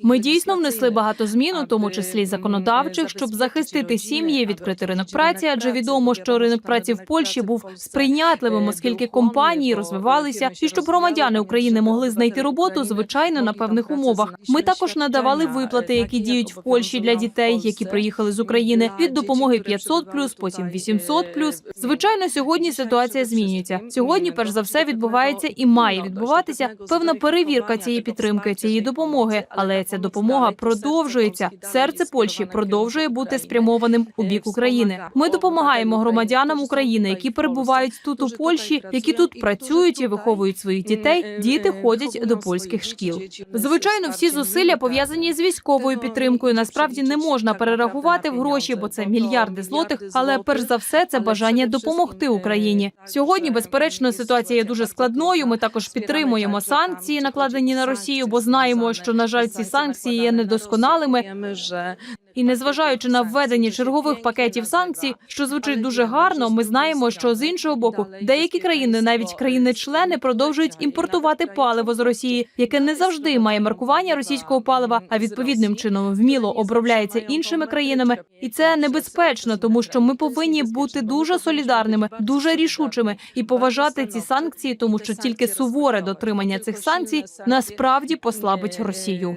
Ми дійсно внесли багато змін, у тому числі законодавчих, щоб захистити сім'ї, відкрити ринок праці, адже відомо, що ринок праці в Польщі був сприйнятливим, оскільки компанії розвивалися, і щоб громадяни України могли знайти роботу, звичайно, на певних умовах. Ми також надавали виплати, які діють в Польщі для дітей, які приїхали з України від допомоги 500+, потім 800+. Звичайно, сьогодні ситуація змінюється. Сьогодні, перш за все, відбувається і має відбуватися певна перевірка цієї підтримки, цієї допомоги, але ця допомога продовжується. Серце Польщі продовжує бути спрямованим у бік України. Ми допомагаємо громадянам України, які перебувають тут у Польщі, які тут працюють і виховують своїх дітей. Діти ходять до польських шкіл. Звичайно, всі зусилля пов'язані з військовою підтримкою. Насправді не можна перерахувати в гроші, бо це мільярди злотих. Але перш за все, це бажання допомогти Україні. Сьогодні, безперечно, ситуація є дуже складною. Ми також підтримуємо санкції, накладені на Росію, бо знаємо, що на жаль, ці санкції є недосконалими. І незважаючи на введення чергових пакетів санкцій, що звучить дуже гарно, ми знаємо, що з іншого боку деякі країни, навіть країни-члени, продовжують імпортувати паливо з Росії, яке не завжди має маркування російського палива, а відповідним чином вміло обробляється іншими країнами. І це небезпечно, тому що ми повинні бути дуже солідарними, дуже рішучими і поважати ці санкції, тому що тільки суворе дотримання цих санкцій насправді послабить Росію.